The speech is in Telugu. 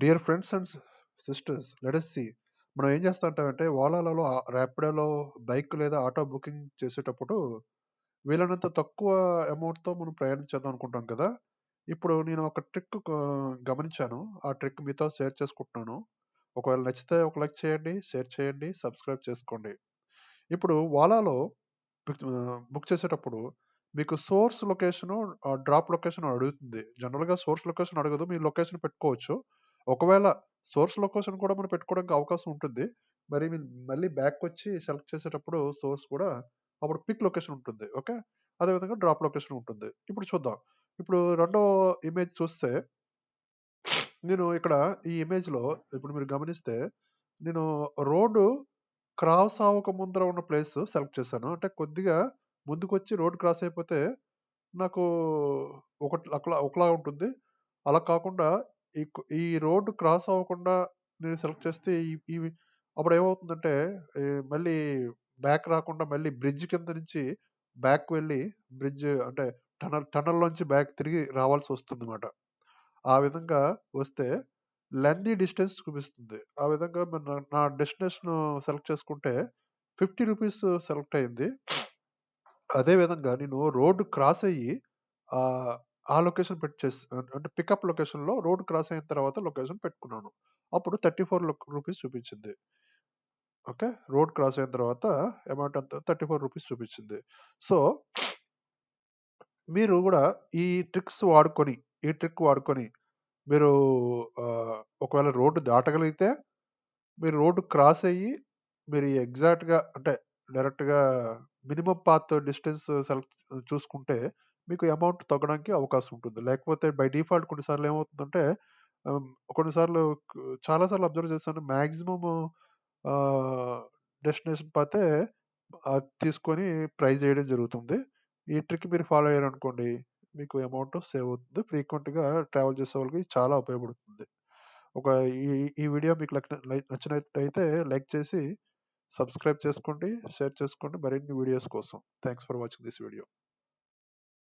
Dear friends and sisters let see మనం ఏం చేస్తుంటామంటే ఓలాలలో ర్యాపిడోలో బైక్ లేదా ఆటో బుకింగ్ చేసేటప్పుడు వీలైనంత తక్కువ అమౌంట్తో మనం ప్రయాణించేద్దాం అనుకుంటాం కదా. ఇప్పుడు నేను ఒక ట్రిక్ గమనించాను. ఆ ట్రిక్ మీతో షేర్ చేసుకుంటున్నాను. ఒకవేళ నచ్చితే ఒక లైక్ చేయండి షేర్ చేయండి సబ్స్క్రైబ్ చేసుకోండి. ఇప్పుడు ఓలాలో బుక్ చేసేటప్పుడు మీకు సోర్స్ లొకేషన్ డ్రాప్ లొకేషన్ అడుగుతుంది. జనరల్గా సోర్స్ లొకేషన్ అడగదు మీ లొకేషన్ పెట్టుకోవచ్చు. ఒకవేళ సోర్స్ లొకేషన్ కూడా మనం పెట్టుకోవడానికి అవకాశం ఉంటుంది. మరి మీరు మళ్ళీ బ్యాక్ వచ్చి సెలెక్ట్ చేసేటప్పుడు సోర్స్ కూడా అప్పుడు పిక్ లొకేషన్ ఉంటుంది. ఓకే? అదేవిధంగా డ్రాప్ లొకేషన్ ఉంటుంది. ఇప్పుడు చూద్దాం. ఇప్పుడు రెండో ఇమేజ్ చూస్తే నేను ఇక్కడ ఈ ఇమేజ్లో ఇప్పుడు మీరు గమనిస్తే నేను రోడ్డు క్రాస్ అవ్వక ముందర ఉన్న ప్లేస్ సెలెక్ట్ చేశాను. అంటే కొద్దిగా ముందుకొచ్చి రోడ్ క్రాస్ అయిపోతే నాకు ఒకటి అట్లా ఒకలా ఉంటుంది. అలా కాకుండా ఈ కు- ఈ రోడ్డు క్రాస్ అవ్వకుండా నేను సెలెక్ట్ చేస్తే ఈ- ఇవి అప్పుడు ఏమవుతుందంటే ఈ మళ్ళీ బ్యాక్ రాకుండా మళ్ళీ బ్రిడ్జ్ కింద నుంచి బ్యాక్ వెళ్ళి బ్రిడ్జ్ అంటే టనల్ టనల్లోంచి బ్యాక్ తిరిగి రావాల్సి వస్తుంది అనమాట ఆ విధంగా వస్తే లెందీ డిస్టెన్స్ చూపిస్తుంది. ఆ విధంగా మరి నా- నా డెస్టినేషన్ సెలెక్ట్ చేసుకుంటే ఫిఫ్టీ రూపీస్ సెలెక్ట్ అయింది. అదే విధంగా నేను రోడ్డు క్రాస్ అయ్యి ఆ లొకేషన్ పెట్టేసి అంటే పికప్ లొకేషన్లో రోడ్ క్రాస్ అయిన తర్వాత లొకేషన్ పెట్టుకున్నాను. అప్పుడు థర్టీ ఫోర్ రూపీస్ చూపించింది. ఓకే? రోడ్ క్రాస్ అయిన తర్వాత అమౌంట్ అంతా థర్టీ ఫోర్ రూపీస్ చూపించింది. సో మీరు కూడా ఈ ట్రిక్స్ వాడుకొని ఈ ట్రిక్ వాడుకొని మీరు ఒకవేళ రోడ్డు దాటగలిగితే మీరు రోడ్డు క్రాస్ అయ్యి మీరు ఎగ్జాక్ట్గా అంటే డైరెక్ట్గా మినిమం పాత్ డిస్టెన్స్ సెలెక్ట్ చూసుకుంటే మీకు అమౌంట్ తగ్గడానికి అవకాశం ఉంటుంది. లేకపోతే బై డిఫాల్ట్ కొన్నిసార్లు ఏమవుతుందంటే ఆమ్, కొన్నిసార్లు క్- చాలాసార్లు అబ్జర్వ్ చేశాను మ్యాక్సిమం డెస్టినేషన్ పోతే అది తీసుకొని ప్రైజ్ చేయడం జరుగుతుంది. ఈ ట్రిక్ మీరు ఫాలో అయ్యారనుకోండి మీకు అమౌంట్ సేవ్ అవుతుంది. ఫ్రీక్వెంట్గా ట్రావెల్ చేసే వాళ్ళకి చాలా ఉపయోగపడుతుంది. ఒక ఈ ఈ వీడియో మీకు లక్- లై- నచ్చినట్టయితే లైక్ చేసి సబ్స్క్రైబ్ చేసుకోండి షేర్ చేసుకోండి. మరిన్ని వీడియోస్ కోసం. Thanks for watching this video